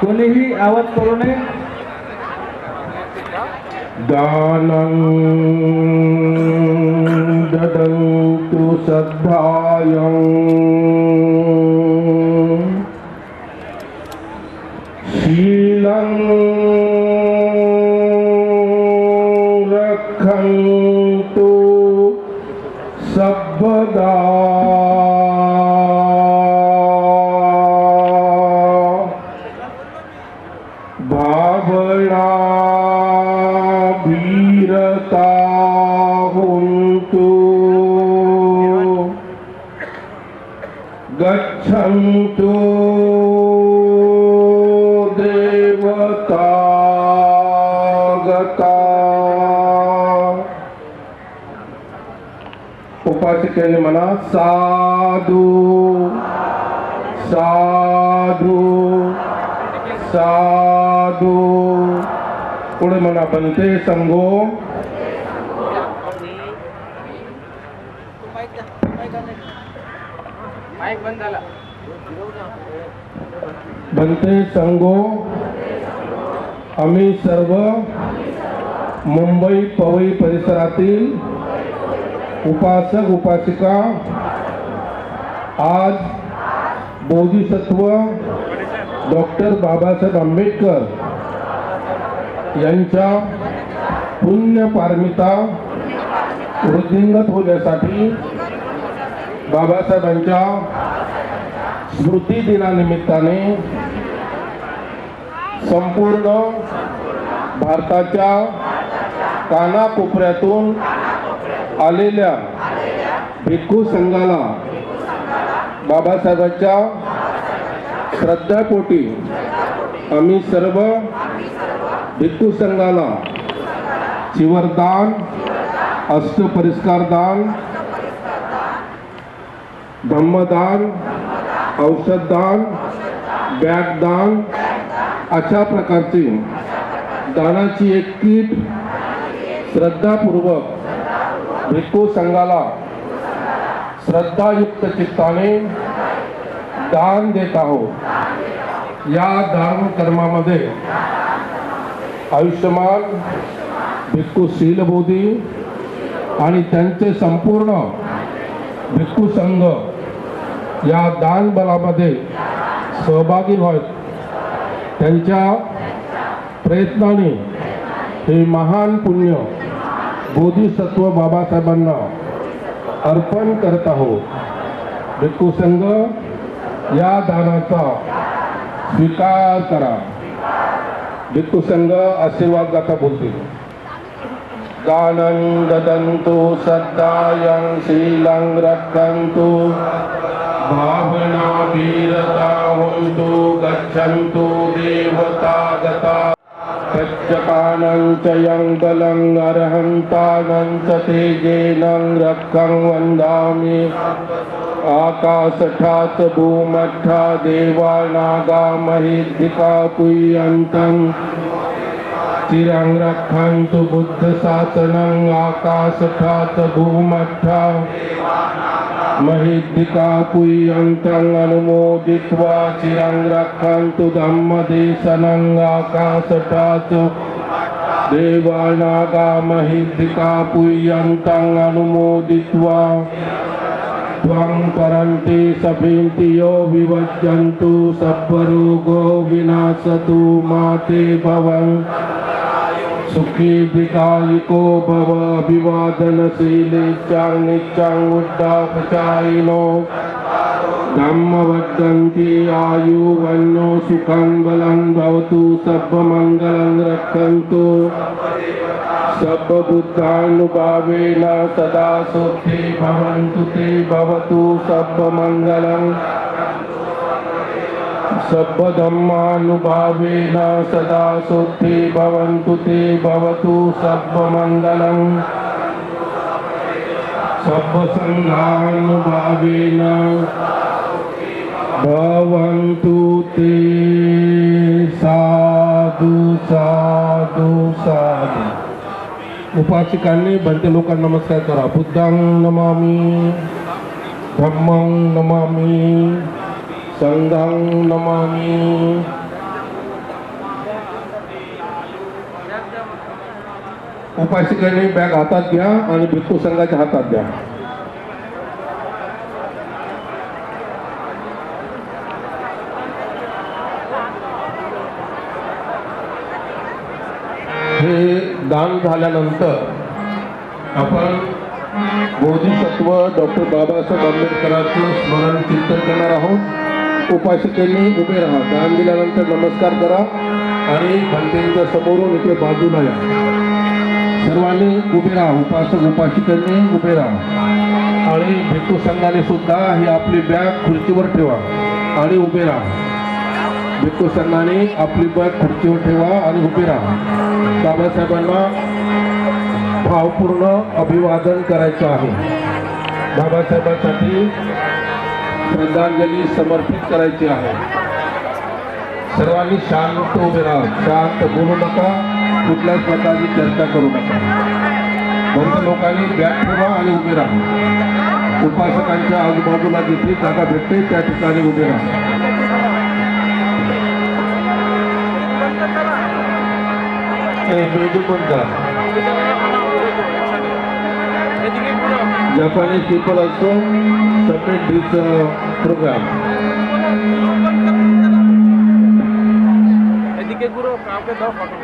कोणीही आवाज करू नये. दानं ददन्तु श्रद्धायम् शीलं रक्षन्तु सर्वदा गच्छन्तु देवता गता उपासिकेने म्हणा साधू साधू साधू। पुढे म्हणा बनते संगो। बनते संगो आम्ही सर्व मुंबई पवई परिसरातील उपासक उपासिका आज बोधिसत्व डॉक्टर बाबासाहेब आंबेडकर यांच्या पुण्यपारमिता वृद्धिंगत होण्यासाठी बाबासाहेबांच्या स्मृती दिनानिमित्ताने संपूर्ण भारताच्या कानाकोपऱ्यातून आलेल्या भिक्खू संघाला बाबासाहेबांच्या श्रद्धापोटी आम्ही सर्व भिक्खू संघाला चिवरदान अष्टपरिष्कार दान धम्मदान औषधदान बॅगदान अशा प्रकारची दानाची एक कीट श्रद्धापूर्वक भिक्खू संघाला श्रद्धायुक्त चित्ताने दान देत आहोत. या दान कर्मामध्ये आयुष्यमान भिक्खू शीलबोधी आणि त्यांचे संपूर्ण भिक्खू संघ या दान बलामध्ये सहभागी व्हावेत त्यांच्या प्रयत्नाने हे महान पुण्य बोधिसत्व बाबासाहेबांना अर्पण करत आहोत. भिक्खू संघ या दानाचा स्वीकार करा. भिक्खू संघ आशीर्वाद गाथा बोलतील. दानं ददन्तु सद्दायं शीलं रक्षन्तु भावना वीरता हुन्तु गच्छन्तु देवता गता प्रत्यकानं च यं बलं अर्हन्तानं च तेजेनं रक्षं वन्दामि। आकाशठात् भूमठा देवा नागा महिद्धिका चिरं रक्षन्तु बुद्धशासनम् आकाशठात् भूमठा। महिद्दिका पुय्यन्तम् अनुमोदित्वा चिरं रक्षन्तु धम्मदेशनम् आकाशठात् देवानागा महिद्धिका पुय्यन्तम् अनुमोदित्वा त्वं परन्ति सभिन्ति यो विभज्यन्तु सब्बरोगो विनाशतु माते भवन्। सुखी दीर्घायुको भव अभिवादनशीले च नित्यं उड्डापचायिनो धम्मवर्धन्ति आयुवन्यो सुखं बलं भवतु सर्वमङ्गलं रक्षन्तु। सर्वबुद्धानुभावेन सदा सुखी भवन्तु ते भवतु सर्वमङ्गलम्। सर्वधर्मानुभावेन सदा सुखी भवन्तु ते भवतु सर्वमङ्गलम् सर्वसङ्घानुभावेन भवन्तु ते। साधु साधु साधु। उपासिकांनी भरते लोकांना नमस्कार करा। बुद्धांग नमामी धम्मं नमामी। संघं नमामि। उपासिकांनी बॅग हातात घ्या आणि भिक्खू संघाच्या हातात द्या. हे दान झाल्यानंतर आपण बोधिसत्व डॉक्टर बाबासाहेब आंबेडकरांचं स्मरण कीर्तन करणार आहोत. उपासिकांनी उभे राहा. दान दिल्यानंतर नमस्कार करा आणि घंटेंच्या समोरून इथे बाजूला या सर्वांनी उभे राहा. उपासक उपासिकांनी उभे राहा. आणि भिक्खू संघाने सुद्धा ही आपली बॅग खुर्चीवर ठेवा आणि उभे राहा. भिक्खू संघाने आपली बॅग खुर्चीवर ठेवा आणि उभे राहा. बाबासाहेबांना भावपूर्ण अभिवादन करायचं आहे. बाबासाहेबांसाठी श्रद्धांजली समर्पित करायची आहे. सर्वांनी शांत उभे राहा. शांत बोलू नका. कुठल्याच प्रकारची चर्चा करू नका. बंद लोकांनी बॅग ठेवा आणि उभे राहा. उपासकांच्या आजूबाजूला जिथे जागा भेटते त्या ठिकाणी उभे राहा. ए, Japanese people also submit this uh, program. এদিকে গুরু কাউকে দাও ফটো